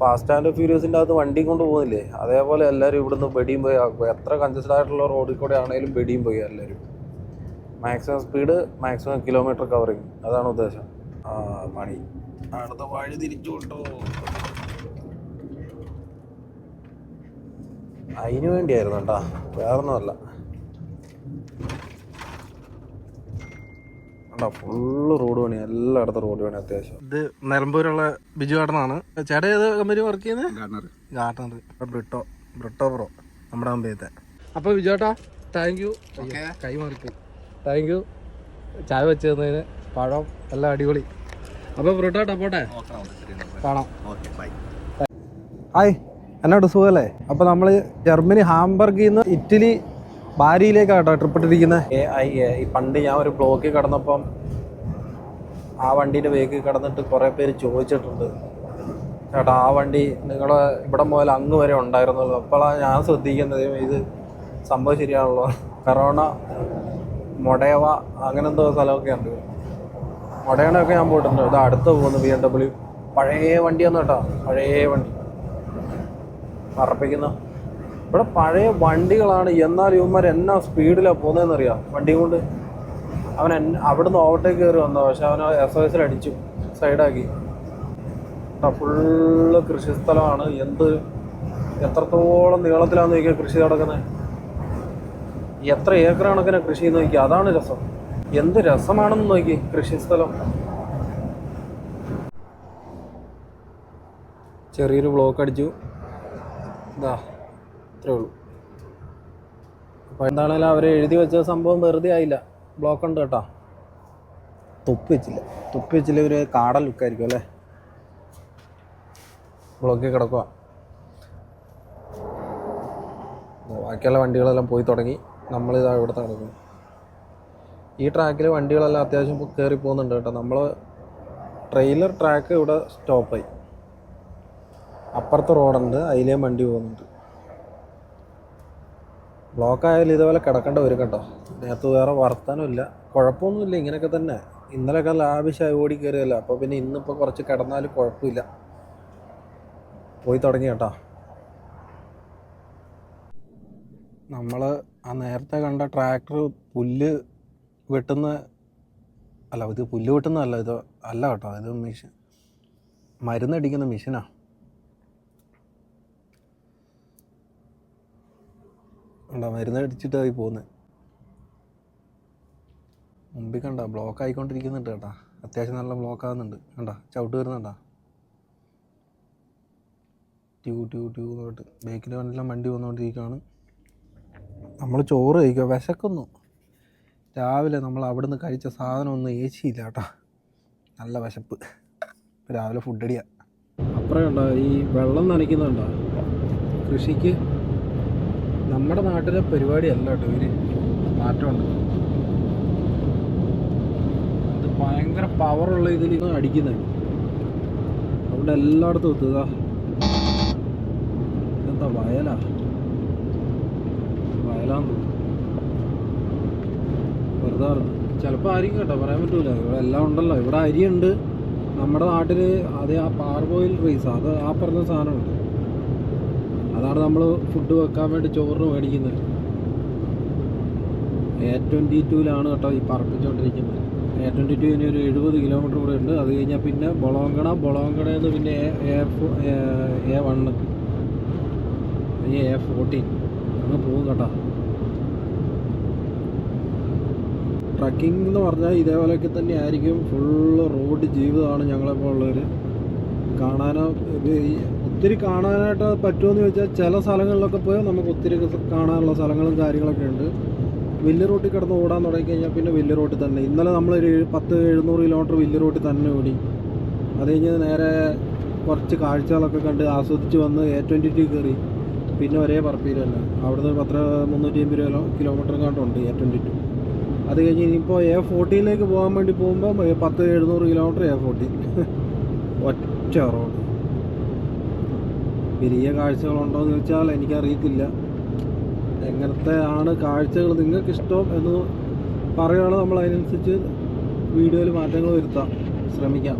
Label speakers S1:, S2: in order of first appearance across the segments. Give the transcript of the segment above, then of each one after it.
S1: Fast and ഫ്യൂരിയസിന്റെ അകത്ത് വണ്ടി കൊണ്ട് പോകുന്നില്ലേ അതേപോലെ എല്ലാവരും ഇവിടുന്ന് വെടിയും പോയി. എത്ര കൺജസ്റ്റഡ് ആയിട്ടുള്ള റോഡിൽ കൂടെ ആണെങ്കിലും വെടിയും പോയി എല്ലാവരും maximum speed maximum kilometre covering അതാണ് ഉദ്ദേശം. പണി അടുത്ത വഴി തിരിച്ചു വിട്ടു. അതിനു വേണ്ടിയായിരുന്നു കേട്ടാ വേറൊന്നുമല്ല. ഫുള്ള് റോഡ് പണി എല്ലായിടത്തും റോഡ് പണി അത്യാവശ്യം. ഇത് നിലമ്പൂരുള്ള ബിജു ചേട്ടനാണ് ചേട്ടൻ ഏത് കമ്പനി വർക്ക് ചെയ്യുന്നത് ഗാർഡനർ. ബ്രിട്ടോ ബ്രിട്ടോ പ്രോ നമ്മുടെ കമ്പനിയത്തെ അപ്പോൾ ബിജു ചേട്ടാ താങ്ക് യു കൈ മാറിപ്പോയി. താങ്ക് യു ചായ വെച്ച് തന്നതിന് പഴം എല്ലാം അടിപൊളി. അപ്പോൾ ബ്രിട്ടോട്ടാ പോട്ടെ. കാണാം. ഹായ് എന്നോട് സുഖല്ലേ? അപ്പോൾ നമ്മൾ ജർമ്മനി ഹാംബർഗിന്ന് നിന്ന് ഇറ്റലി ട്രിപ്പ് ഇട്ടിരിക്കുന്നത് ഐ എ ഈ പണ്ട് ഞാൻ ഒരു ബ്ലോക്കിൽ കടന്നപ്പം ആ വണ്ടീന്റെ വേക്കിൽ കടന്നിട്ട് കുറേ പേര് ചോദിച്ചിട്ടുണ്ട്. ചേട്ടാ ആ വണ്ടി നിങ്ങൾ ഇവിടെ മുതൽ അങ്ങ് വരെ ഉണ്ടായിരുന്നുള്ളൂ. അപ്പോഴാണ് ഞാൻ ശ്രദ്ധിക്കുന്നത് ഇത് സംഭവം ശരിയാണല്ലോ. കറോണ മൊടയവ അങ്ങനെന്തോ സ്ഥലമൊക്കെ ഉണ്ട്. മൊടയണയൊക്കെ ഞാൻ പോയിട്ടുണ്ട്. ഇത് അടുത്ത് പോകുന്നു ബി എം ഡബ്ല്യു പഴയ വണ്ടിയൊന്നും കേട്ടോ. പഴയ വണ്ടി. പറപ്പിക്കുന്ന ഇവിടെ പഴയ വണ്ടികളാണ്. എന്നാൽ ഇവന്മാർ എന്നാ സ്പീഡിലാണ് പോകുന്നതെന്നറിയാം? വണ്ടിയും കൊണ്ട്. അവൻ അവിടുന്ന് ഓവർടേക്ക് കയറി വന്നോ പക്ഷെ അവൻ എസ് ഒ എസിൽ അടിച്ചു. സൈഡാക്കി. ഫുള്ള് കൃഷിസ്ഥലമാണ് എന്ത് എത്രത്തോളം നീളത്തിലാണ് നോക്കിയാൽ കൃഷി നടക്കുന്നത് എത്ര ഏക്കർ കണക്കിന് കൃഷി എന്ന് നോക്കി. അതാണ് രസം. എന്ത് രസമാണെന്ന് നോക്കി കൃഷിസ്ഥലം ചെറിയൊരു ബ്ലോക്ക് അടിച്ചു. ഇതാ ഇത്രേ ഉള്ളൂ. അപ്പോൾ എന്താണേലും അവർ എഴുതി വെച്ച സംഭവം വെറുതെ ആയില്ല. ബ്ലോക്ക് ഉണ്ട് കേട്ടോ. തൊപ്പി വെച്ചില്ല. തൊപ്പി വെച്ചില്ല ഒരു കാടൽ ലുക്കായിരിക്കും അല്ലേ? ബ്ലോക്കിൽ കിടക്കുക ബാക്കിയുള്ള വണ്ടികളെല്ലാം പോയി തുടങ്ങി. നമ്മളിതാ ഇവിടെ നടക്കുന്നു ഈ ട്രാക്കിൽ വണ്ടികളെല്ലാം അത്യാവശ്യം കയറി പോകുന്നുണ്ട് കേട്ടോ. നമ്മൾ ട്രെയിലർ ട്രാക്ക് ഇവിടെ സ്റ്റോപ്പായി അപ്പുറത്തെ റോഡുണ്ട് അതിലേയും വണ്ടി പോകുന്നുണ്ട്. ബ്ലോക്ക് ആയാലും ഇതുപോലെ കിടക്കേണ്ട വരും കേട്ടോ. ഇതിനകത്ത് വേറെ വർത്താനമില്ല കുഴപ്പമൊന്നുമില്ല ഇങ്ങനെയൊക്കെ തന്നെ. ഇന്നലെയൊക്കെ ലാഭിച്ചായി ഓടി കയറിയല്ല. അപ്പോൾ പിന്നെ ഇന്നിപ്പോൾ കുറച്ച് കിടന്നാലും കുഴപ്പമില്ല. പോയി തുടങ്ങി കേട്ടോ. നമ്മൾ ആ നേരത്തെ കണ്ട ട്രാക്ടർ പുല്ല് വെട്ടുന്ന അല്ല ഇത് പുല്ല് വെട്ടുന്നതല്ല ഇത് അല്ല കേട്ടോ. ഇത് മെഷീൻ മരുന്നടിക്കുന്ന മെഷീനാണ് ഉണ്ടോ മരുന്ന് അടിച്ചിട്ടായി പോകുന്നത് മുമ്പിൽ കണ്ട ബ്ലോക്ക് ആയിക്കൊണ്ടിരിക്കുന്നുണ്ട് കേട്ടാ. അത്യാവശ്യം നല്ല ബ്ലോക്ക് ആകുന്നുണ്ട് കണ്ട ചവിട്ട് വരുന്നുണ്ടാ. ട്യൂ ട്യൂ ട്യൂ എന്നിട്ട് ബേക്കിൽ വണ്ടിയെല്ലാം വണ്ടി വന്നുകൊണ്ടിരിക്കുകയാണ്. നമ്മൾ ചോറ് കഴിക്കുക വിശക്കുന്നു. രാവിലെ നമ്മൾ അവിടെ നിന്ന് കഴിച്ച സാധനം ഒന്നും ഏച്ചിയില്ല കേട്ടാ. നല്ല വിശപ്പ്. രാവിലെ ഫുഡ് അടിയാ. അപ്പുറം ഉണ്ടോ ഈ വെള്ളം നനയ്ക്കുന്നുണ്ടോ? കൃഷിക്ക്? നമ്മുടെ നാട്ടിലെ പരിപാടിയല്ല കേട്ടോ ഇവർ മാറ്റമുണ്ട്. ഇത് ഭയങ്കര പവറുള്ള ഇതിൽ അടിക്കുന്നത് അവിടെ എല്ലായിടത്തും എത്തുക. എന്താ വയലാ? വയലാന്ന് വെറുതെ പറഞ്ഞു ചിലപ്പോൾ ആയിരിക്കും കേട്ടോ പറയാൻ പറ്റൂല. ഇവിടെ എല്ലാം ഉണ്ടല്ലോ. ഇവിടെ അരിയുണ്ട്. നമ്മുടെ നാട്ടിൽ അതേ ആ പാർബോയിൽ റൈസ് അത് ആ പറഞ്ഞ സാധനമുണ്ട്. അതാണ് നമ്മൾ ഫുഡ് വെക്കാൻ വേണ്ടി ചോറിന് മേടിക്കുന്നത്. എ ട്വന്റി ടൂവിലാണ് കേട്ടോ ഈ പറപ്പിച്ചുകൊണ്ടിരിക്കുന്നത് എ ട്വന്റി ടു ഇനി ഒരു എഴുപത് കിലോമീറ്റർ കൂടെ ഉണ്ട്. അത് കഴിഞ്ഞാൽ പിന്നെ ബൊളോങ്കണ. ബൊളോങ്കണയിൽ നിന്ന് പിന്നെ A A one A fourteen അങ്ങ് പോകും കേട്ടോ. ട്രക്കിംഗ് എന്ന് പറഞ്ഞാൽ ഇതേപോലെയൊക്കെ തന്നെ ആയിരിക്കും. ഫുള്ള് റോഡ് ജീവിതമാണ് ഞങ്ങളെപ്പോലുള്ളവർ കാണാനോ ഒത്തിരി കാണാനായിട്ട് പറ്റുമെന്ന് ചോദിച്ചാൽ ചില സ്ഥലങ്ങളിലൊക്കെ പോയാൽ നമുക്ക് ഒത്തിരി കാണാനുള്ള സ്ഥലങ്ങളും കാര്യങ്ങളൊക്കെ ഉണ്ട്. വലിയ റോട്ടിൽ കിടന്ന് ഓടാൻ തുടങ്ങിക്കഴിഞ്ഞാൽ പിന്നെ വലിയ റോട്ടിൽ തന്നെ. ഇന്നലെ നമ്മളൊരു പത്ത് എഴുന്നൂറ് കിലോമീറ്റർ വലിയ റോട്ടിൽ തന്നെ ഓടി. അത് കഴിഞ്ഞ് നേരെ കുറച്ച് കാഴ്ചകളൊക്കെ കണ്ട് ആസ്വദിച്ച് വന്ന് എ ട്വന്റി ടു കയറി പിന്നെ ഒരേ പറപ്പിയിൽ തന്നെ. അവിടുന്ന് പത്ര മുന്നൂറ്റി അമ്പത് കിലോ കിലോമീറ്റർ കണ്ടുണ്ട് എ ട്വന്റി ടു അത് കഴിഞ്ഞ് ഇനിയിപ്പോൾ എ ഫോർട്ടീനിലേക്ക് പോകാൻ വേണ്ടി പോകുമ്പോൾ പത്ത് എഴുന്നൂറ് കിലോമീറ്റർ എ ഫോർട്ടീൻ ഒറ്റ റോഡ്. വലിയ കാഴ്ചകളുണ്ടോ എന്ന് ചോദിച്ചാൽ എനിക്കറിയത്തില്ല. എങ്ങനത്തെ ആണ് കാഴ്ചകൾ നിങ്ങൾക്ക് ഇഷ്ടം എന്ന് പറയുകയാണെങ്കിൽ നമ്മൾ അതിനനുസരിച്ച് വീഡിയോയിൽ മാറ്റങ്ങൾ വരുത്താം ശ്രമിക്കാം.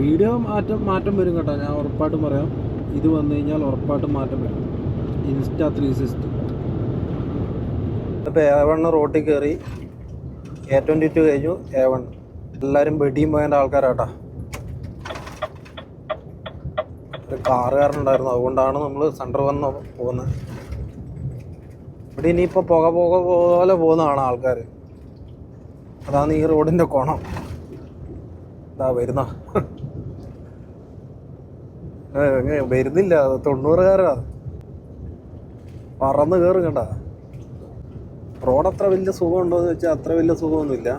S1: വീഡിയോ മാറ്റം മാറ്റം വരും കേട്ടോ. ഞാൻ ഉറപ്പായിട്ടും പറയാം. ഇത് വന്നു കഴിഞ്ഞാൽ ഉറപ്പായിട്ടും മാറ്റം വരും. ഇൻസ്റ്റാ ത്രീ സിക്സ്റ്റി ഇപ്പോൾ എ വൺ റോട്ടിൽ കയറി എ ട്വന്റി ടു കഴിഞ്ഞു എ വൺ. എല്ലാവരും വെടിയും പോയതിന്റെ ആൾക്കാരാട്ടാ ഒരു കാറുകാരനുണ്ടായിരുന്നു. അതുകൊണ്ടാണ് നമ്മൾ സെന്റർ വന്ന് പോകുന്നത്. ഇവിടെ ഇനിയിപ്പോൾ പുക പുക പോലെ പോകുന്നതാണ് ആൾക്കാർ അതാണ് ഈ റോഡിന്റെ കോണം. ഇതാ വരുന്ന? വരുന്നില്ല. തൊണ്ണൂറുകാരാ. പറന്ന് കയറും കണ്ട റോഡ് അത്ര വലിയ സുഖമുണ്ടോ എന്ന് വെച്ചാൽ അത്ര വലിയ സുഖമൊന്നുമില്ല.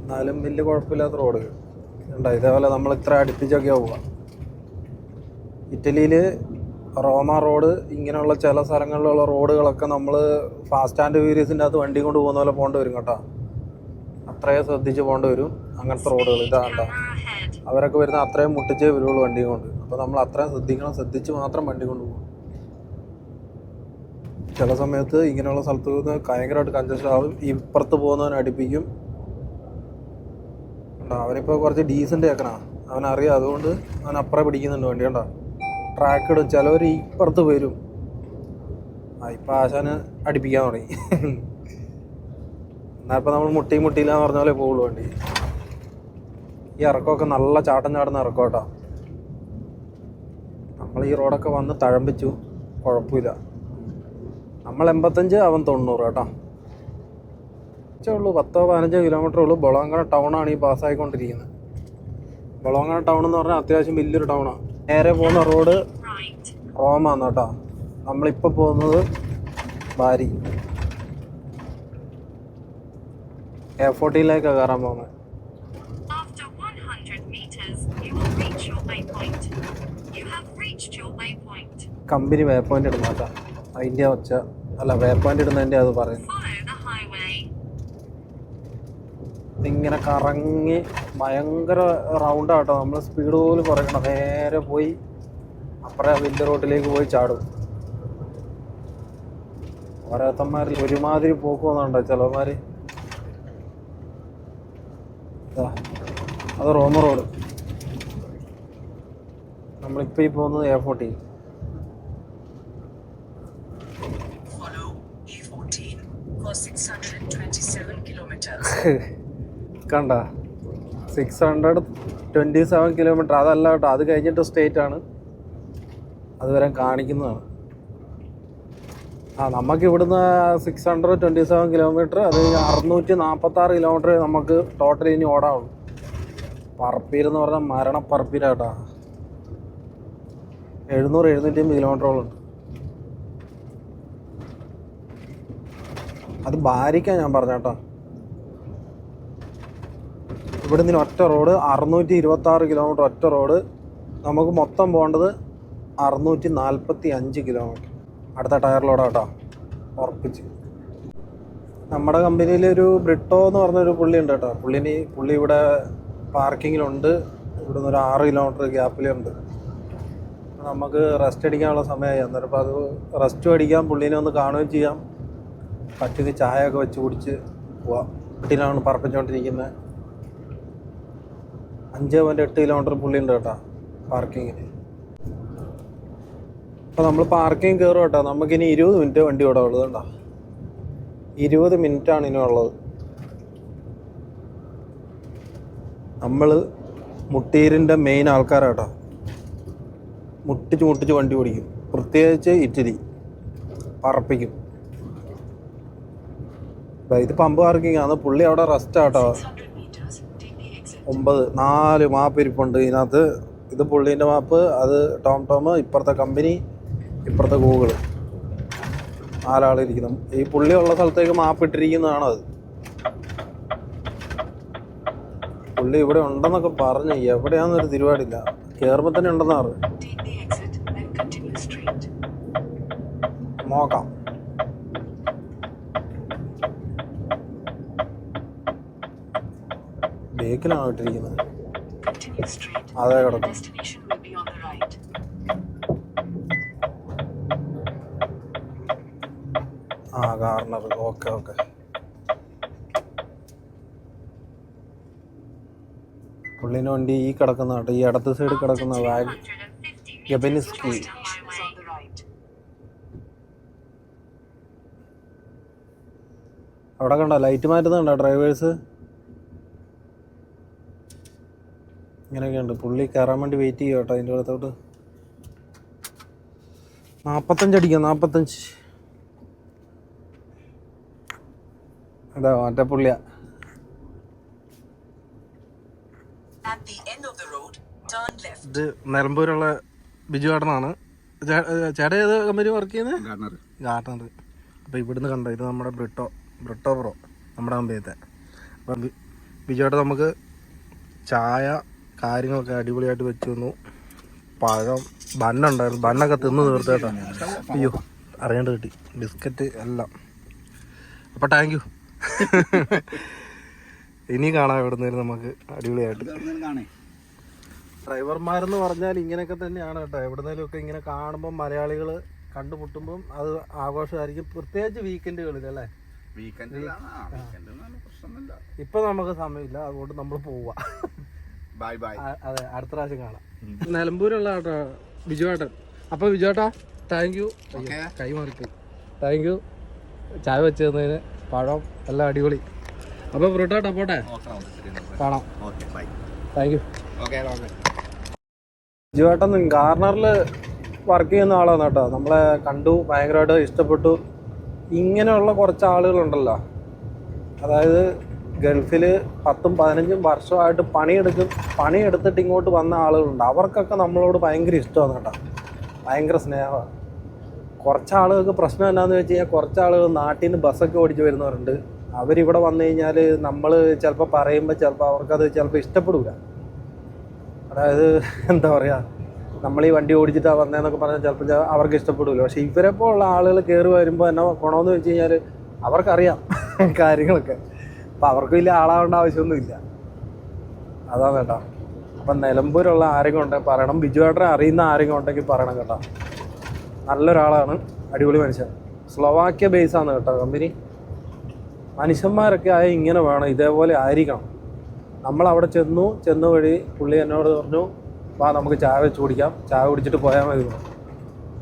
S1: എന്നാലും വലിയ കുഴപ്പമില്ലാത്ത റോഡ്. കണ്ട? ഇതേപോലെ നമ്മൾ ഇത്ര അടുപ്പിച്ചൊക്കെയാ പോവുക. ഇറ്റലിയിൽ റോമ റോഡ് ഇങ്ങനെയുള്ള ചില സ്ഥലങ്ങളിലുള്ള റോഡുകളൊക്കെ നമ്മൾ ഫാസ്റ്റ് ആൻഡ് വീരിയസിന്റെ അകത്ത് വണ്ടി കൊണ്ട് പോകുന്ന പോലെ പോകേണ്ടി വരും കേട്ടോ. അത്രയും ശ്രദ്ധിച്ച് പോകേണ്ടി വരും അങ്ങനത്തെ റോഡുകൾ. ഇതാണ്ട അവരൊക്കെ വരുന്ന അത്രയും മുട്ടിച്ചേ വരുള്ളൂ വണ്ടി കൊണ്ട്. അപ്പോൾ നമ്മൾ അത്രയും ശ്രദ്ധിക്കണം. ശ്രദ്ധിച്ച് മാത്രം വണ്ടി കൊണ്ട് പോകും. ചില സമയത്ത് ഇങ്ങനെയുള്ള സ്ഥലത്ത് നിന്ന് ഭയങ്കരമായിട്ട് കഞ്ചഷൻ ആവും. ഇപ്പുറത്ത് പോകുന്നവൻ അടുപ്പിക്കും. അവനിപ്പോൾ കുറച്ച് ഡീസന്റ് ആക്കണ. അവനറിയാം. അതുകൊണ്ട് അവൻ അപ്പുറം പിടിക്കുന്നുണ്ട് വണ്ടി കണ്ടോ? ട്രാക്ക് ഇടും ചിലവർ ഇപ്പുറത്ത് വരും. ആ ഇപ്പം ആശാന് അടിപ്പിക്കാൻ തുടങ്ങി. എന്നാൽ ഇപ്പം നമ്മൾ മുട്ടി മുട്ടിയില്ലാന്ന് പറഞ്ഞ പോലെ പോകുള്ളൂ വണ്ടി. ഈ ഇറക്കമൊക്കെ നല്ല ചാട്ടം ചാടുന്ന ഇറക്കോട്ടോ നമ്മൾ ഈ റോഡൊക്കെ വന്ന് തഴമ്പിച്ചു. കുഴപ്പമില്ല. നമ്മൾ എൺപത്തഞ്ച് അവൻ തൊണ്ണൂറ് കേട്ടോ. ഉള്ളൂ പത്തോ പതിനഞ്ചോ കിലോമീറ്റർ ഉള്ളൂ. ബൊളോങ്കണ ടൗണാണ് ഈ പാസ്സായിക്കൊണ്ടിരിക്കുന്നത് ബൊളോങ്കണ ടൗൺ എന്ന് പറഞ്ഞാൽ അത്യാവശ്യം വലിയൊരു ടൗണാണ് നേരെ പോകുന്ന റോഡ് റോമാണ് കേട്ടോ. നമ്മളിപ്പോൾ പോകുന്നത് ബാരി. എ ഫോർട്ടിയിലേക്കാണ് കയറാൻ പോകുന്നത്
S2: After 100 meters, you will reach your waypoint. You have reached
S1: company waypoint ഇടുന്ന കേട്ടോ. അതിന്റെ ഒച്ച അല്ല വേ പോയിന്റ് ഇടുന്നതിന്റെ അത്
S2: highway.
S1: ഇങ്ങനെ കറങ്ങി ഭയങ്കര റൗണ്ടാണ് ആട്ടോ. നമ്മൾ സ്പീഡ് പോലും കുറയ്ക്കണം. നേരെ പോയി അപ്പുറം വലിയ റോട്ടിലേക്ക് പോയി ചാടും. ഓരോരുത്തന്മാർ ഒരുമാതിരി പോക്ക് വന്നുണ്ടോ ചിലവന്മാർ അത് റോമ റോഡ്. നമ്മളിപ്പോൾ ഈ പോകുന്നത് A forty
S3: Follow E14 for 627 kilometers.
S1: കണ്ട six hundred twenty seven kilometre അതല്ല കേട്ടോ അത് കഴിഞ്ഞിട്ട് സ്റ്റേറ്റ് ആണ്. അതുവരെ കാണിക്കുന്നതാണ്. ആ നമുക്ക് ഇവിടുന്ന് six hundred twenty seven kilometre അത് അറുന്നൂറ്റി നാൽപ്പത്താറ് കിലോമീറ്റർ നമുക്ക് ടോട്ടൽ ഇനി ഓടാവുള്ളൂ. പറപ്പീരെന്ന് പറഞ്ഞാൽ മരണ പറപ്പീരാട്ടാ എഴുന്നൂറ് എഴുന്നൂറ്റി അമ്പത് കിലോമീറ്ററോളം ഉണ്ട് അത് ഭാരിക്കാൻ ഞാൻ പറഞ്ഞേട്ടോ ഇവിടെ നിന്ന് ഒറ്റ റോഡ് അറുന്നൂറ്റി ഇരുപത്തി ആറ് കിലോമീറ്റർ ഒറ്റ റോഡ്. നമുക്ക് മൊത്തം പോകേണ്ടത് അറുന്നൂറ്റി നാൽപ്പത്തി അഞ്ച് കിലോമീറ്റർ. അടുത്ത ടയറിലോടെ കേട്ടോ ഉറപ്പിച്ച്. നമ്മുടെ കമ്പനിയിൽ ഒരു ബ്രിട്ടോ എന്ന് പറഞ്ഞൊരു പുള്ളി ഉണ്ട് കേട്ടോ. പുള്ളിന് പുള്ളി ഇവിടെ പാർക്കിങ്ങിലുണ്ട്. ഇവിടെ നിന്ന് ഒരു ആറ് കിലോമീറ്റർ ഗ്യാപ്പിലുണ്ട്. നമുക്ക് റെസ്റ്റ് അടിക്കാനുള്ള സമയമായി. അന്നേരം അപ്പോൾ അത് റെസ്റ്റ് അടിക്കാം. പുള്ളീനെ ഒന്ന് കാണുകയും ചെയ്യാം. പറ്റുന്ന ചായ ഒക്കെ വെച്ച് കുടിച്ച് പോവാം. വീട്ടിലാണ് പറപ്പിച്ചുകൊണ്ടിരിക്കുന്നത്. അഞ്ച് പോയിന്റ് എട്ട് കിലോമീറ്റർ പുള്ളി ഉണ്ട് കേട്ടോ പാർക്കിങ്ങിന് അപ്പോൾ നമ്മൾ പാർക്കിംഗ് കയറും കേട്ടോ. നമുക്കിനി ഇരുപത് മിനിറ്റ് വണ്ടി ഇവിടെ ഉള്ളത് കേട്ടോ ഇരുപത് മിനിറ്റാണ് ഇനി ഉള്ളത്. നമ്മൾ മുട്ടീരിന്റെ മെയിൻ ആൾക്കാരാട്ടോ മുട്ടിച്ച് മുട്ടിച്ച് വണ്ടി ഓടിക്കും. പ്രത്യേകിച്ച് ഇറ്റലി. പറപ്പിക്കും. ഇത് പമ്പ് പാർക്കിംഗ് ആണ് പുള്ളി അവിടെ റെസ്റ്റ് ആട്ടോ ഒമ്പത് നാല് മാപ്പ് ഇരിപ്പുണ്ട്. ഇതിനകത്ത് ഇത് പുള്ളീന്റെ മാപ്പ് അത് ടോം ടോം ഇപ്പുറത്തെ കമ്പനി ഇപ്പുറത്തെ ഗൂഗിൾ നാലാളിരിക്കുന്നു. ഈ പുള്ളി ഉള്ള സ്ഥലത്തേക്ക് മാപ്പ് ഇട്ടിരിക്കുന്നതാണ് അത്? പുള്ളി ഇവിടെ ഉണ്ടെന്നൊക്കെ പറഞ്ഞു എവിടെയാണെന്നൊരു തിരുവാടില്ല. കയറുമ്പോൾ തന്നെ
S3: ഉണ്ടെന്നാറ്.
S1: നോക്കാം. ബേക്കിലാണ് ഇട്ടിരിക്കുന്നത്. അതെ കിടക്കും. ആ കാർണർ. Okay okay. പുള്ളിന് വണ്ടി ഈ കിടക്കുന്ന കേട്ടോ ഈ ഇടത്ത് സൈഡ് കിടക്കുന്ന വാഗ്
S2: 250
S1: ഗബനിസ്കി
S3: Destination is on the right.
S1: അവിടെ കണ്ടോ ലൈറ്റ് മാറ്റുന്നുണ്ടോ ഡ്രൈവേഴ്സ് ഇങ്ങനെയൊക്കെ ഉണ്ട് പുള്ളി കയറാൻ വേണ്ടി വെയിറ്റ് ചെയ്യുക കേട്ടോ അതിന്റെ അടുത്തോട്ട് നാൽപ്പത്തഞ്ച് അടിക്കാം നാൽപ്പത്തഞ്ച് അതാ മറ്റേ പുള്ളിയാ.
S3: At the end of the road, turn left.
S1: ഇത് നിലമ്പൂരുള്ള ബിജു ചേട്ടനാണ്. ചേട്ടൻ ഏത് കമ്പനി വർക്ക് ചെയ്യുന്നത് ഗാർഡനർ. അപ്പോൾ ഇവിടുന്ന് കണ്ടോ ഇത് നമ്മുടെ ബ്രിട്ടോ ബ്രിട്ടോ പ്രോ നമ്മുടെ കമ്പനിയത്തെ അപ്പം ബി- ബിജു ഗാർഡൻ നമുക്ക് ചായ കാര്യങ്ങളൊക്കെ അടിപൊളിയായിട്ട് വെച്ച് തന്നു. പഴം ബണ്ണുണ്ടായിരുന്നു ബണ്ണൊക്കെ തിന്ന് തീർത്തേട്ടാണ് അയ്യോ അറിയേണ്ടത് കിട്ടി. ബിസ്ക്കറ്റ് എല്ലാം. അപ്പോൾ താങ്ക് യു ഇനി കാണാം ഇവിടെ നിന്ന് നമുക്ക് അടിപൊളിയായിട്ട്. ഡ്രൈവർമാരെന്ന് പറഞ്ഞാൽ ഇങ്ങനെയൊക്കെ തന്നെയാണ് കേട്ടോ. എവിടുന്നേലും ഒക്കെ ഇങ്ങനെ കാണുമ്പോൾ മലയാളികൾ കണ്ടുമുട്ടുമ്പം അത് ആഘോഷമായിരിക്കും. പ്രത്യേകിച്ച് വീക്കെൻഡുകളിൽ അല്ലേ? ഇപ്പൊ നമുക്ക് സമയമില്ല. അതുകൊണ്ട് നമ്മൾ പോവാ.
S4: ബൈ ബൈ
S1: അതെ അടുത്ത പ്രാവശ്യം കാണാം. നിലമ്പൂരുള്ള കേട്ടോ ബിജുവേട്ടൻ അപ്പൊ ബിജുവേട്ടാ താങ്ക് യു കൈ മാറിപ്പോയി. താങ്ക് യു ചായ വെച്ച് തന്നതിന് പഴം എല്ലാം അടിപൊളി. അപ്പൊ ബ്രൂട്ടാട്ടാ പോട്ടെ. കാണാം.
S4: ഓക്കെ ബൈ
S1: താങ്ക് യു ബിജുവേട്ടൻ ഗാർണറിൽ വർക്ക് ചെയ്യുന്ന ആളാണ് കേട്ടോ. നമ്മളെ കണ്ടു ഭയങ്കരമായിട്ട് ഇഷ്ടപ്പെട്ടു. ഇങ്ങനെയുള്ള കുറച്ച് ആളുകളുണ്ടല്ലോ. അതായത് ഗൾഫിൽ പത്തും പതിനഞ്ചും വർഷമായിട്ട് പണിയെടുക്കും. പണിയെടുത്തിട്ട് ഇങ്ങോട്ട് വന്ന ആളുകളുണ്ട്. അവർക്കൊക്കെ നമ്മളോട് ഭയങ്കര ഇഷ്ടമാണ് കേട്ടോ. ഭയങ്കര സ്നേഹമാണ്. കുറച്ച് ആളുകൾക്ക് പ്രശ്നം എന്താണെന്ന് വെച്ച് കഴിഞ്ഞാൽ കുറച്ച് ആളുകൾ നാട്ടിൽ നിന്ന് ബസ്സൊക്കെ ഓടിച്ച് വരുന്നവരുണ്ട്. അവരിവിടെ വന്നു കഴിഞ്ഞാൽ നമ്മൾ ചിലപ്പോൾ പറയുമ്പോൾ ചിലപ്പോൾ അവർക്കത് ചിലപ്പോൾ ഇഷ്ടപ്പെടില്ല അതായത് എന്താ പറയുക നമ്മൾ ഈ വണ്ടി ഓടിച്ചിട്ടാണ് വന്നതെന്നൊക്കെ പറഞ്ഞാൽ ചിലപ്പോൾ അവർക്ക് ഇഷ്ടപ്പെടില്ല പക്ഷേ ഇവരെപ്പോൾ ഉള്ള ആളുകൾ കയറി വരുമ്പോൾ എന്നാ ഗുണമെന്ന് വെച്ച് കഴിഞ്ഞാൽ അവർക്കറിയാം കാര്യങ്ങളൊക്കെ. അപ്പം അവർക്ക് വലിയ ആളാവേണ്ട ആവശ്യമൊന്നുമില്ല. അതാണ് കേട്ടോ. അപ്പം നിലമ്പൂരുള്ള ആരെങ്കിലും ഉണ്ടെങ്കിൽ പറയണം. ബിജുവേട്ടനെ അറിയുന്ന ആരെങ്കിലും ഉണ്ടെങ്കിൽ പറയണം കേട്ടോ. നല്ലൊരാളാണ് അടിപൊളി മനുഷ്യൻ. സ്ലോവാക്യ ബേസാണ് കേട്ടോ കമ്പനി മനുഷ്യന്മാരൊക്കെ ആയ ഇങ്ങനെ വേണം ഇതേപോലെ ആയിരിക്കണം. നമ്മൾ അവിടെ ചെന്നു ചെന്നു വഴി പുള്ളി എന്നോട് പറഞ്ഞു വാ നമുക്ക് ചായ വെച്ച് കുടിക്കാം. ചായ കുടിച്ചിട്ട് പോയാൽ മതി.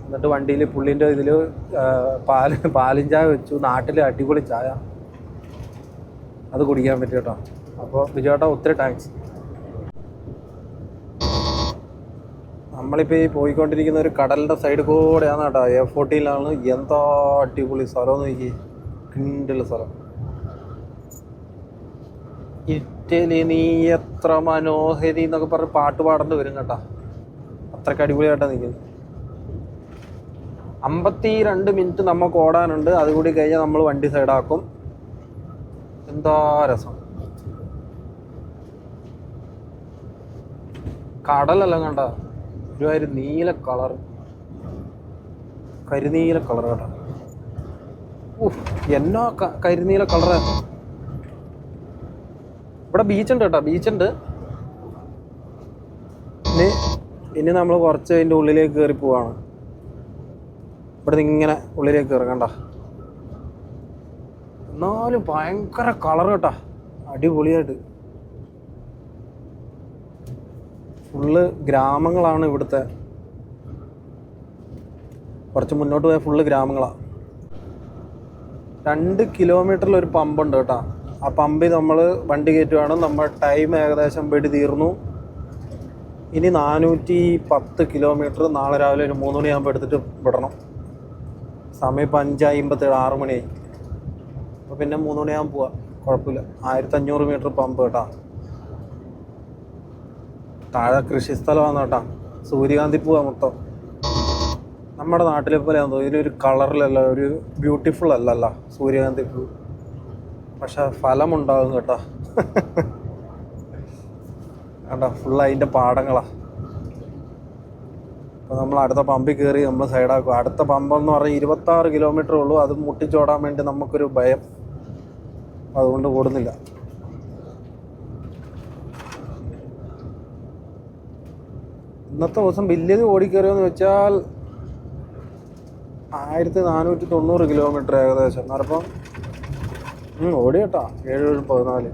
S1: എന്നിട്ട് വണ്ടിയിൽ പുള്ളിന്റെ ഇതിൽ പാൽ പാലും ചായ വെച്ചു. നാട്ടിൽ അടിപൊളി ചായ. അത് കുടിക്കാൻ പറ്റും കേട്ടോ. അപ്പോൾ ബിജുവേട്ടാ ഒത്തിരി താങ്ക്സ് നമ്മളിപ്പോൾ ഈ പോയിക്കൊണ്ടിരിക്കുന്ന ഒരു കടലിന്റെ സൈഡ് കൂടെയാണ് കേട്ടോ. എ ഫോർട്ടിയിലാണ് എന്താ അടിപൊളി സ്ഥലം നോക്കി കിണ്ടുള്ള സ്ഥലം. ഇറ്റലി നീ എത്ര മനോഹരി എന്നൊക്കെ പറഞ്ഞ് പാട്ട് പാടേണ്ടി വരും കേട്ടോ. അത്രയ്ക്ക് അടിപൊളിയായിട്ടാ നിൽക്കുന്നത് അമ്പത്തി രണ്ട് മിനിറ്റ് നമുക്ക് ഓടാനുണ്ട്. അതുകൂടി കഴിഞ്ഞാൽ നമ്മൾ വണ്ടി സൈഡാക്കും എന്താ രസം? കടലല്ല കണ്ട? ഒരുമാതിരി നീല കളർ. കരിനീല കളർ കേട്ടോ. എന്നോ കരിനീല കളർ ഇവിടെ ബീച്ചുണ്ട് കേട്ടോ ബീച്ചുണ്ട്. ഇനി ഇനി നമ്മൾ കുറച്ച് അതിന്റെ ഉള്ളിലേക്ക് കയറി പോവാണ്. ഇവിടെ നിന്ന് ഇങ്ങനെ ഉള്ളിലേക്ക് ഇറങ്ങണ്ട എന്നാലും ഭയങ്കര കളർ കേട്ടാ. അടിപൊളിയായിട്ട്. ഫുള്ള് ഗ്രാമങ്ങളാണ് ഇവിടുത്തെ. കുറച്ച് മുന്നോട്ട് പോയാൽ ഫുള്ള് ഗ്രാമങ്ങളാണ് രണ്ട് കിലോമീറ്ററിൽ ഒരു പമ്പുണ്ട് കേട്ടോ. ആ പമ്പിൽ നമ്മൾ വണ്ടി കയറ്റുവാണ്. നമ്മൾ ടൈം ഏകദേശം വെടി തീർന്നു. ഇനി നാനൂറ്റി പത്ത് കിലോമീറ്റർ നാളെ രാവിലെ ഒരു മൂന്ന് മണിയാകുമ്പോൾ എടുത്തിട്ട് വിടണം. സമയം ഇപ്പം അഞ്ച് അമ്പത്തേഴ് ആറ് മണിയായി. അപ്പോൾ പിന്നെ മൂന്ന് മണിയാകുമ്പോൾ പോവാം. കുഴപ്പമില്ല ആയിരത്തഞ്ഞൂറ് മീറ്റർ പമ്പ് കേട്ടോ. താഴെ കൃഷി സ്ഥലമാണ് കേട്ടോ. സൂര്യകാന്തി പൂവാ മൊത്തം. നമ്മുടെ നാട്ടിലെ പോലെ തോന്നുന്നു. ഇതിലൊരു കളറിലല്ല ഒരു ബ്യൂട്ടിഫുൾ അല്ലല്ല സൂര്യകാന്തി പൂ. പക്ഷെ ഫലമുണ്ടാകും കേട്ടോ. കേട്ടോ ഫുൾ അതിന്റെ പാടങ്ങളാ. അപ്പോൾ നമ്മൾ അടുത്ത പമ്പിൽ കയറി നമ്മൾ സൈഡാക്കും അടുത്ത പമ്പെന്ന് പറഞ്ഞാൽ ഇരുപത്താറ് കിലോമീറ്റർ ഉള്ളൂ. അത് മുട്ടിച്ചോടാൻ വേണ്ടി നമുക്കൊരു ഭയം. അതുകൊണ്ട് ഓടുന്നില്ല ഇന്നത്തെ ദിവസം വലിയത് ഓടിക്കയറിയെന്ന് വെച്ചാൽ ആയിരത്തി നാനൂറ്റി തൊണ്ണൂറ് കിലോമീറ്റർ ഏകദേശം. എന്നപ്പം ഓടി കേട്ടോ ഏഴ് ഏഴ് പതിനാല്.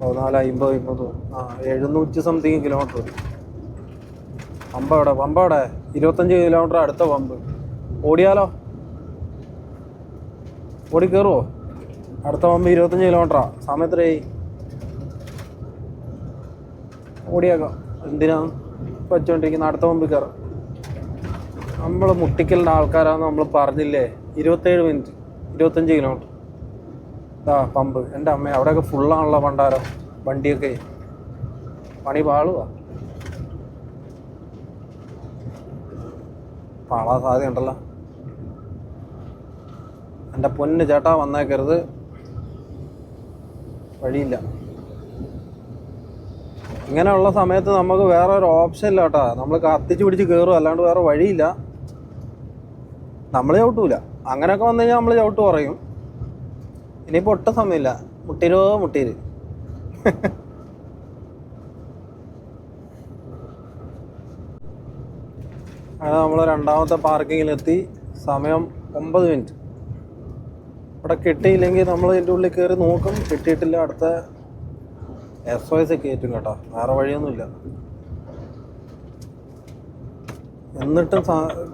S1: പതിനാല് അമ്പത് അമ്പത് ആ എഴുന്നൂറ്റി സംതിങ് കിലോമീറ്റർ. പമ്പ അവിടെ പമ്പ അവിടെ ഇരുപത്തഞ്ച് കിലോമീറ്റർ അടുത്ത പമ്പ്. ഓടിയാലോ? ഓടി അടുത്ത പമ്പ് ഇരുപത്തഞ്ച് സമയം സമയത്രയായി ഓടിയാക്കാം. എന്തിനാ? വെച്ചോണ്ടിരിക്കുന്ന അടുത്ത പമ്പിൽ കയറാം. നമ്മൾ മുട്ടിക്കലിന്റെ ആൾക്കാരാന്ന് നമ്മൾ പറഞ്ഞില്ലേ? ഇരുപത്തേഴ് മിനിറ്റ് ഇരുപത്തഞ്ച് കിലോമീറ്റർ ആ പമ്പ്. എന്റെ അമ്മ അവിടെയൊക്കെ ഫുള്ളാണല്ലോ പണ്ടാരം വണ്ടിയൊക്കെ. പണി പാളുവാ. പാളാൻ സാധ്യതയുണ്ടല്ലോ. എന്റെ പൊന്ന് ചേട്ടാ വന്നേക്കരുത്. വഴിയില്ല. ഇങ്ങനെയുള്ള സമയത്ത് നമുക്ക് വേറെ ഒരു ഓപ്ഷൻ ഇല്ല കേട്ടോ. നമ്മൾ കത്തിച്ച് പിടിച്ച് കയറും അല്ലാണ്ട് വേറെ വഴിയില്ല. നമ്മൾ ചവിട്ടൂല. അങ്ങനെയൊക്കെ വന്നു കഴിഞ്ഞാൽ നമ്മൾ ചവിട്ട് പറയും ഇനിയിപ്പോൾ ഒട്ടും സമയമില്ല. മുട്ടീരോ മുട്ടീര്. അങ്ങനെ നമ്മൾ രണ്ടാമത്തെ പാർക്കിങ്ങിലെത്തി സമയം ഒമ്പത് മിനിറ്റ് ഇവിടെ കിട്ടിയില്ലെങ്കിൽ നമ്മൾ ഇതിന്റെ ഉള്ളിൽ കയറി നോക്കും. കിട്ടിയിട്ടില്ല അടുത്ത എസ് ഒ എസ് കയറ്റും കേട്ടോ. വേറെ വഴിയൊന്നുമില്ല. എന്നിട്ടും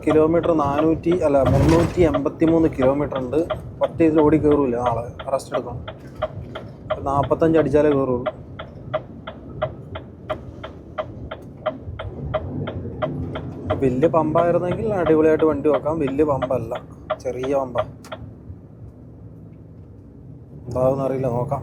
S1: കിലോമീറ്റർ നാനൂറ്റി അല്ല മുന്നൂറ്റി എൺപത്തി മൂന്ന് കിലോമീറ്റർ ഉണ്ട്. ഒറ്റ ഇതിൽ ഓടി കയറൂല ആളെ. റെസ്റ്റ് എടുക്കണം. നാൽപ്പത്തഞ്ച് അടിച്ചാലേ കയറുള്ളൂ. വലിയ പമ്പായിരുന്നെങ്കിൽ അടിപൊളിയായിട്ട് വണ്ടി വെക്കാം. വലിയ പമ്പല്ല. ചെറിയ പമ്പ. എന്താവുന്ന അറിയില്ല നോക്കാം.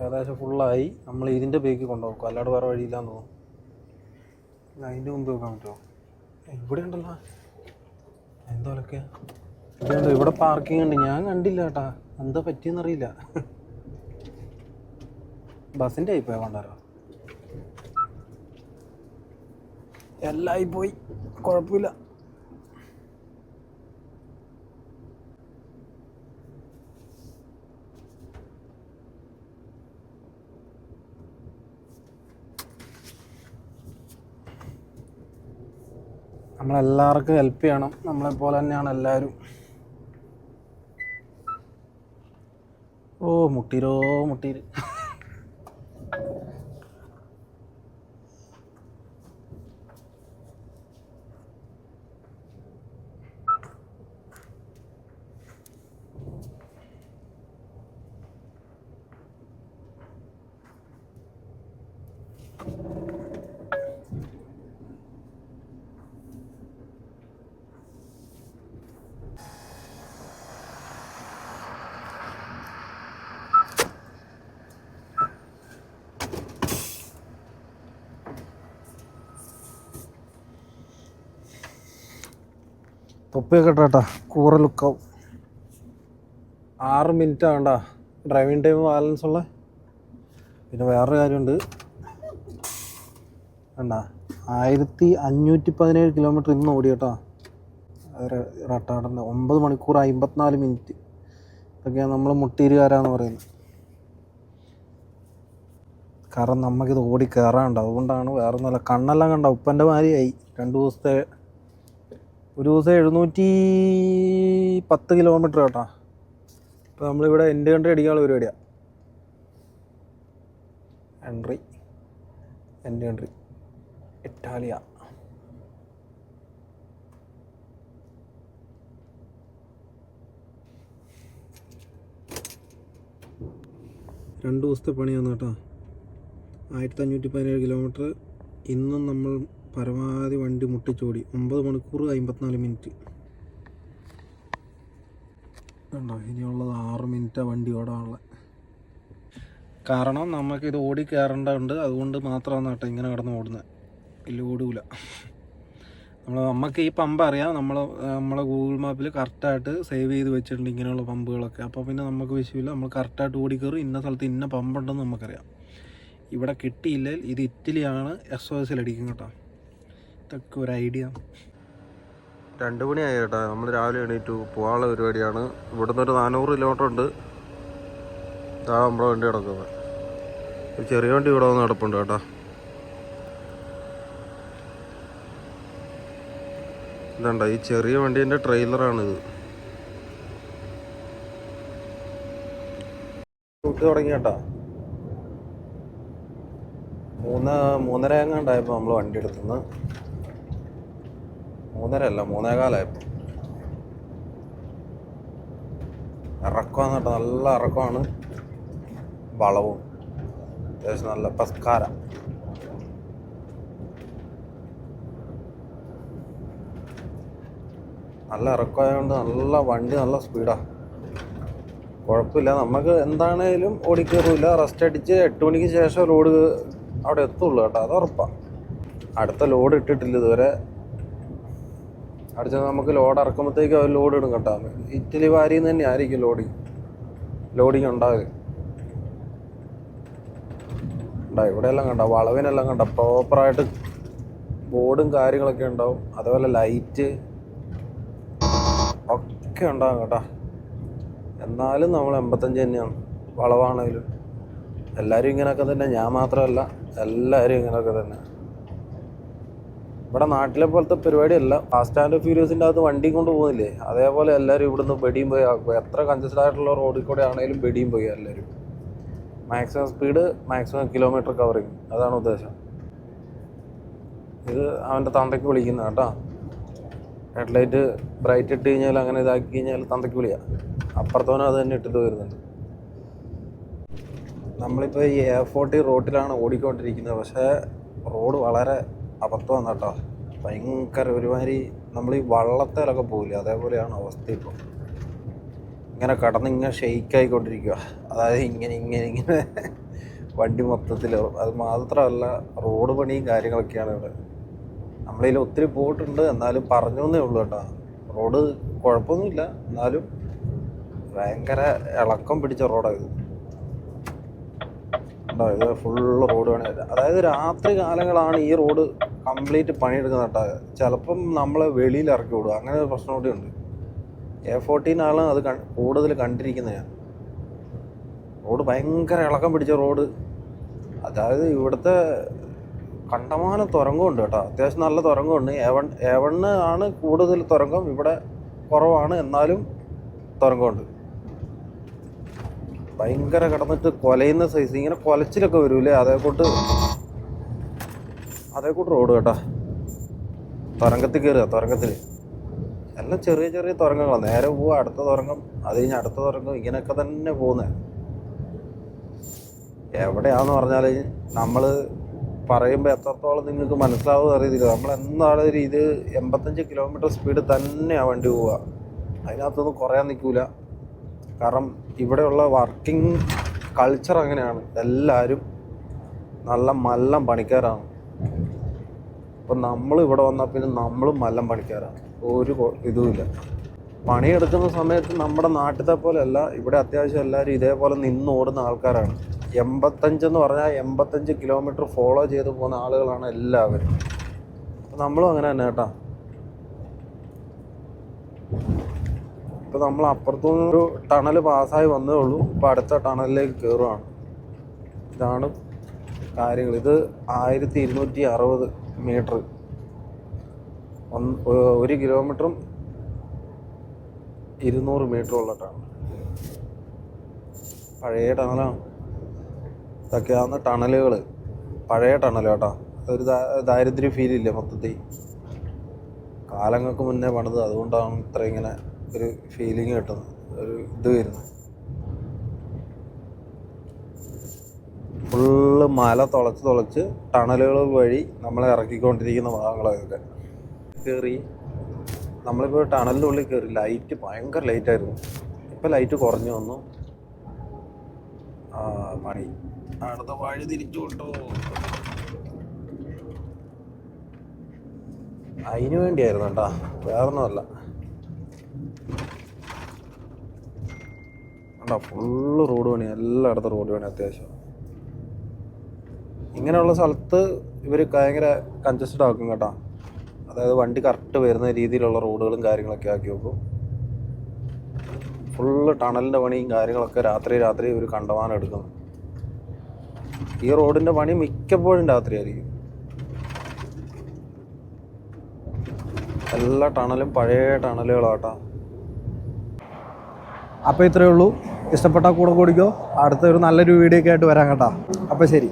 S1: ഏകദേശം ഫുള്ളായി നമ്മൾ ഇതിന്റെ ബേക്ക് കൊണ്ടുപോകും അല്ലാണ്ട് വേറെ വഴിയില്ലാന്ന് തോന്നുന്നു. അതിന്റെ മുമ്പ് നോക്കാൻ പറ്റുമോ? ഇവിടെ ഉണ്ടല്ലോ. എന്തോലൊക്കെ ഉണ്ടോ? ഇവിടെ പാർക്കിംഗ് ഉണ്ട്. ഞാൻ കണ്ടില്ല കേട്ടാ. എന്താ പറ്റിയെന്നറിയില്ല ബസ്സിന്റെ ആയിപ്പോയ വേണ്ടാരോ എല്ലായി പോയി. കുഴപ്പമില്ല. നമ്മളെല്ലാവർക്കും ഹെൽപ്പ് ചെയ്യണം. നമ്മളെപ്പോലെ തന്നെയാണ് എല്ലാവരും. ഓ മുട്ടീരോ മുട്ടീര്. തൊപ്പിയൊക്കെ ഇട്ടാ കൂറ ലുക്കാവും. ആറ് മിനിറ്റ് ആകണ്ട ഡ്രൈവിംഗ് ടൈം ബാലൻസ് ഉള്ള. പിന്നെ വേറൊരു കാര്യമുണ്ട്. വേണ്ട ആയിരത്തി അഞ്ഞൂറ്റി പതിനേഴ് കിലോമീറ്റർ ഇന്ന് ഓടി കേട്ടോ റട്ടാടന്റെ ഒമ്പത് മണിക്കൂർ അമ്പത്തിനാല് മിനിറ്റ് ഇതൊക്കെയാണ് നമ്മൾ മുട്ടീരുകാരാന്ന് പറയുന്നത്. കാരണം നമുക്കിത് ഓടി കയറാണ്ട് അതുകൊണ്ടാണ് വേറെ ഒന്നുമല്ല കണ്ണെല്ലാം കണ്ട ഉപ്പന്റെ മാതിരിയായി. രണ്ട് ദിവസത്തെ ഒരു ദിവസം എഴുന്നൂറ്റി പത്ത് കിലോമീറ്റർ കേട്ടോ. ഇപ്പോൾ നമ്മളിവിടെ എന്റെ കണ്ടി അടിക്കാനുള്ള പരിപാടിയാണ് എൻട്രി എന്റെ കൺട്രി ഇറ്റാലിയ. രണ്ട് ദിവസത്തെ പണിയാണ് കേട്ടോ. ആയിരത്തി അഞ്ഞൂറ്റി പതിനേഴ് കിലോമീറ്റർ ഇന്നും നമ്മൾ പരമാവധി വണ്ടി മുട്ടിച്ചോടി. ഒമ്പത് മണിക്കൂർ അമ്പത്തിനാല് മിനിറ്റ്. കണ്ടോ ഇനിയുള്ളത് ആറ് മിനിറ്റാണ് വണ്ടി ഓടാനുള്ള. കാരണം ഇത് ഓടി കയറേണ്ടതുണ്ട് അതുകൊണ്ട് മാത്രമാണ് കേട്ടോ ഇങ്ങനെ കിടന്ന് ഓടുന്നത്. ഇല്ല ഓടൂല. നമ്മൾ നമുക്ക് ഈ പമ്പ് അറിയാം. നമ്മൾ നമ്മളെ ഗൂഗിൾ മാപ്പിൽ കറക്റ്റായിട്ട് സേവ് ചെയ്ത് വെച്ചിട്ടുണ്ട് ഇങ്ങനെയുള്ള പമ്പുകളൊക്കെ. അപ്പോൾ പിന്നെ നമുക്ക് വിഷയമില്ല. നമ്മൾ കറക്റ്റായിട്ട് ഓടി ഇന്ന സ്ഥലത്ത് ഇന്ന പമ്പുണ്ടെന്ന് നമുക്കറിയാം ഇവിടെ കിട്ടിയില്ലെങ്കിൽ ഇത് ഇറ്റലിയാണ് എസ് ഒ എസിൽ അടിക്കും കേട്ടോ. ഇതൊക്കെ ഒരു ഐഡിയ രണ്ട് മണിയായി ചേട്ടാ നമ്മൾ രാവിലെ എണീറ്റു. പോകാനുള്ള പരിപാടിയാണ്. ഇവിടുന്ന് ഒരു നാനൂറ് കിലോമീറ്റർ ഉണ്ട്. ഇതാ നമ്മുടെ വണ്ടി കിടക്കുന്നത് ചെറിയ വണ്ടി ഇവിടെ വന്ന് കിടപ്പുണ്ട് കേട്ടോ. ഇതണ്ട? ഈ ചെറിയ വണ്ടീന്റെ ട്രെയിലറാണിത് ഷൂട്ട് തുടങ്ങി കേട്ടാ. മൂന്ന് മൂന്നര എങ്ങാണ്ടായപ്പോൾ നമ്മൾ വണ്ടി എടുത്തുനിന്ന് മൂന്നര അല്ല മൂന്നേ കാലായപ്പോൾ ഇറക്കമാണ് കേട്ടോ നല്ല ഇറക്കമാണ്. വളവും. അത്യാവശ്യം നല്ല പസ്കാര. നല്ല ഇറക്കമായതുകൊണ്ട് നല്ല വണ്ടി നല്ല സ്പീഡാ. കുഴപ്പമില്ല. നമുക്ക് എന്താണേലും ഓടിക്കയറില്ല റെസ്റ്റ് അടിച്ച് എട്ട് മണിക്ക് ശേഷം ലോഡ് അവിടെ എത്തുള്ളൂ കേട്ടോ. അത് ഉറപ്പാണ് അടുത്ത ലോഡ് ഇട്ടിട്ടില്ല ഇതുവരെ. അടുത്ത നമുക്ക് ലോഡ് ഇറക്കുമ്പോഴത്തേക്ക് അവർ ലോഡ് ഇടും കേട്ടോ. ഇറ്റലി വാരിയിൽ നിന്ന് തന്നെ ആയിരിക്കും ലോഡിങ്. ലോഡിങ് ഉണ്ടാവുക ഉണ്ടാവും ഇവിടെയെല്ലാം കണ്ട വളവിനെല്ലാം കണ്ട പ്രോപ്പറായിട്ട് ബോർഡും കാര്യങ്ങളൊക്കെ ഉണ്ടാവും. അതുപോലെ ലൈറ്റ് ഒക്കെ ഉണ്ടാകും കേട്ടോ. എന്നാലും നമ്മൾ എൺപത്തഞ്ച് തന്നെയാണ് വളവാണെങ്കിലും. എല്ലാവരും ഇങ്ങനെയൊക്കെ തന്നെ ഞാൻ മാത്രമല്ല എല്ലാവരും ഇങ്ങനെയൊക്കെ തന്നെ. ഇവിടെ നാട്ടിലെ പോലത്തെ പരിപാടിയല്ല. ഫാസ്റ്റ് ആൻഡ് ഫ്യൂരിയസിന്റെ അകത്ത് വണ്ടി കൊണ്ട് പോകുന്നില്ലേ? അതേപോലെ എല്ലാവരും ഇവിടുന്ന് വെടിയും പോയി. എത്ര കൺജസ്റ്റഡ് ആയിട്ടുള്ള റോഡിൽ കൂടെ ആണെങ്കിലും വെടിയും പോയി എല്ലാവരും maximum speed maximum kilometre covering അതാണ് ഉദ്ദേശം. ഇത് അവന്റെ തന്തയ്ക്ക് വിളിക്കുന്ന കേട്ടോ. ഹെഡ്ലൈറ്റ് ബ്രൈറ്റ് ഇട്ട് കഴിഞ്ഞാൽ അങ്ങനെ ഇതാക്കി കഴിഞ്ഞാൽ തന്തയ്ക്ക് വിളിയാ. അപ്പുറത്തവനും അത് തന്നെ ഇട്ടിട്ട് വരുന്നുണ്ട്. നമ്മളിപ്പോൾ ഈ എ ഫോർട്ടി റോട്ടിലാണ് ഓടിക്കൊണ്ടിരിക്കുന്നത്. പക്ഷേ റോഡ് വളരെ അബദ്ധമാണ് കേട്ടോ. ഭയങ്കര ഒരുമാതിരി നമ്മൾ ഈ വള്ളത്തേലൊക്കെ പോകില്ല അതേപോലെയാണ് അവസ്ഥ ഇപ്പോൾ ഇങ്ങനെ കടന്ന് ഇങ്ങനെ ഷെയ്ക്ക് ആയിക്കൊണ്ടിരിക്കുക അതായത് ഇങ്ങനെ ഇങ്ങനെ ഇങ്ങനെ വണ്ടി മൊത്തത്തിൽ അത് മാത്രമല്ല റോഡ് പണിയും കാര്യങ്ങളൊക്കെയാണ് ഇവിടെ. നമ്മളതിൽ ഒത്തിരി പോയിട്ടുണ്ട് എന്നാലും പറഞ്ഞു എന്നേ ഉള്ളൂ കേട്ടോ. റോഡ് കുഴപ്പമൊന്നുമില്ല എന്നാലും ഭയങ്കര ഇളക്കം പിടിച്ച റോഡാണ് ഇത്. ഉണ്ടോ ഇത് ഫുള്ള് റോഡ് പണി. അതായത് രാത്രി കാലങ്ങളാണ് ഈ റോഡ് കംപ്ലീറ്റ് പണിയെടുക്കുന്നത് കേട്ടോ. ചിലപ്പം നമ്മളെ വെളിയിൽ ഇറക്കി വിടും. അങ്ങനെ ഒരു പ്രശ്നം കൂടി ഉണ്ട്. എ ഫോർട്ടീനാണ് അത് കൂടുതൽ കണ്ടിരിക്കുന്നത് ഞാൻ. റോഡ് ഭയങ്കര ഇളക്കം പിടിച്ച റോഡ് അതായത് ഇവിടുത്തെ കണ്ടമാനം തുരങ്കമുണ്ട് കേട്ടോ. അത്യാവശ്യം നല്ല തുരങ്കമുണ്ട്. എവൺ എവണ് ആണ് കൂടുതൽ തുരങ്കം. ഇവിടെ കുറവാണ്. എന്നാലും തുരങ്കമുണ്ട്. ഭയങ്കര കടന്നിട്ട് കൊലയുന്ന സൈസ് ഇങ്ങനെ കൊലച്ചിലൊക്കെ വരൂലേ അതേ കൂട്ട് അതേ കൂട്ട് റോഡ് കേട്ടോ. തുരങ്കത്തിൽ കയറുക തുരങ്കത്തിൽ. എല്ലാം ചെറിയ ചെറിയ തുരങ്കങ്ങളാണ് നേരെ പോവുക അടുത്ത തുരങ്കം അത് കഴിഞ്ഞ് അടുത്ത തുരങ്കം ഇങ്ങനെയൊക്കെ തന്നെ പോകുന്നത് എവിടെയാണെന്ന് പറഞ്ഞാൽ നമ്മൾ പറയുമ്പോൾ എത്രത്തോളം നിങ്ങൾക്ക് മനസ്സിലാവുമെന്ന് അറിയത്തില്ല. നമ്മൾ എന്താണെങ്കിലും ഇത് എൺപത്തഞ്ച് കിലോമീറ്റർ സ്പീഡ് തന്നെയാണ് വണ്ടി പോവുക. അതിനകത്തൊന്നും കുറയാൻ നിൽക്കില്ല കാരണം ഇവിടെയുള്ള വർക്കിംഗ് കൾച്ചർ അങ്ങനെയാണ്. എല്ലാവരും നല്ല മല്ലം പണിക്കാരാണ്. അപ്പം നമ്മൾ ഇവിടെ വന്നാൽ പിന്നെ നമ്മളും മല്ലം പണിക്കാരാണ്. ഒരു ഇതുമില്ല. പണിയെടുക്കുന്ന സമയത്ത് നമ്മുടെ നാട്ടിലത്തെ പോലെയല്ല ഇവിടെ അത്യാവശ്യം എല്ലാവരും ഇതേപോലെ നിന്ന് ഓടുന്ന ആൾക്കാരാണ്. എൺപത്തഞ്ചെന്ന് പറഞ്ഞാൽ എൺപത്തഞ്ച് കിലോമീറ്റർ ഫോളോ ചെയ്ത് പോകുന്ന ആളുകളാണ് എല്ലാവരും. നമ്മളും അങ്ങനെ തന്നെ കേട്ടോ. ഇപ്പം നമ്മൾ അപ്പുറത്തുനിന്ന് ഒരു ടണൽ പാസ്സായി വന്നേ ഉള്ളൂ. ഇപ്പം അടുത്ത ടണലിലേക്ക് കയറുവാണ് ഇതാണ് കാര്യങ്ങൾ. ഇത് ആയിരത്തി ഇരുന്നൂറ്റി അറുപത് മീറ്റർ ഒരു കിലോമീറ്ററും ഇരുന്നൂറ് മീറ്റർ ഉള്ള ടണൽ പഴയ ടണലാണ് ഇതൊക്കെയാണ് ടണലുകൾ പഴയ ടണൽ കേട്ടോ. ഒരു ദാരിദ്ര്യ ഫീൽ ഇല്ല മൊത്തത്തിൽ? കാലങ്ങൾക്ക് മുന്നേ പണിത്. അതുകൊണ്ടാണ് ഇത്ര ഇങ്ങനെ ഒരു ഫീലിംഗ് കിട്ടുന്നത് ഒരു ഇത് വരുന്നത് ഫുള്ള് മല തുളച്ച് തുളച്ച് ടണലുകൾ വഴി നമ്മളെ ഇറക്കിക്കൊണ്ടിരിക്കുന്ന ഭാഗങ്ങളൊക്കെ. കയറി നമ്മളിപ്പോൾ ടണലിന്റെ ഉള്ളിൽ കയറി ലൈറ്റ് ഭയങ്കര ലൈറ്റായിരുന്നു ഇപ്പം ലൈറ്റ് കുറഞ്ഞു വന്നു. മണി. അടുത്ത വഴി തിരിച്ചു കൊണ്ടോ അതിനു വേണ്ടിയായിരുന്നു കേട്ടാ. വേറൊന്നുമല്ല. കണ്ടോ? ഫുള്ള് റോഡ് പണി എല്ലായിടത്തും റോഡ് പണി അത്യാവശ്യം. ഇങ്ങനെയുള്ള സ്ഥലത്ത് ഇവർ ഭയങ്കര കൺജസ്റ്റഡ് ആക്കും കേട്ടോ. അതായത് വണ്ടി കറക്റ്റ് വരുന്ന രീതിയിലുള്ള റോഡുകളും കാര്യങ്ങളൊക്കെ ആക്കി വെക്കും. ഫുള്ള് ടണലിന്റെ പണിയും കാര്യങ്ങളൊക്കെ രാത്രി രാത്രി ഒരു കണ്ടമാനം എടുക്കുന്നു ഈ റോഡിന്റെ പണി മിക്കപ്പോഴും രാത്രി ആയിരിക്കും. എല്ലാ ടണലും പഴയ ടണലുകളാട്ടോ. അപ്പോൾ ഇത്രയേ ഉള്ളൂ. ഇഷ്ടപ്പെട്ടാൽ കൂടെ കൂടിക്കോ. അടുത്ത ഒരു നല്ലൊരു വീഡിയോ ഒക്കെ ആയിട്ട് വരാം കേട്ടോ. അപ്പോൾ ശരി.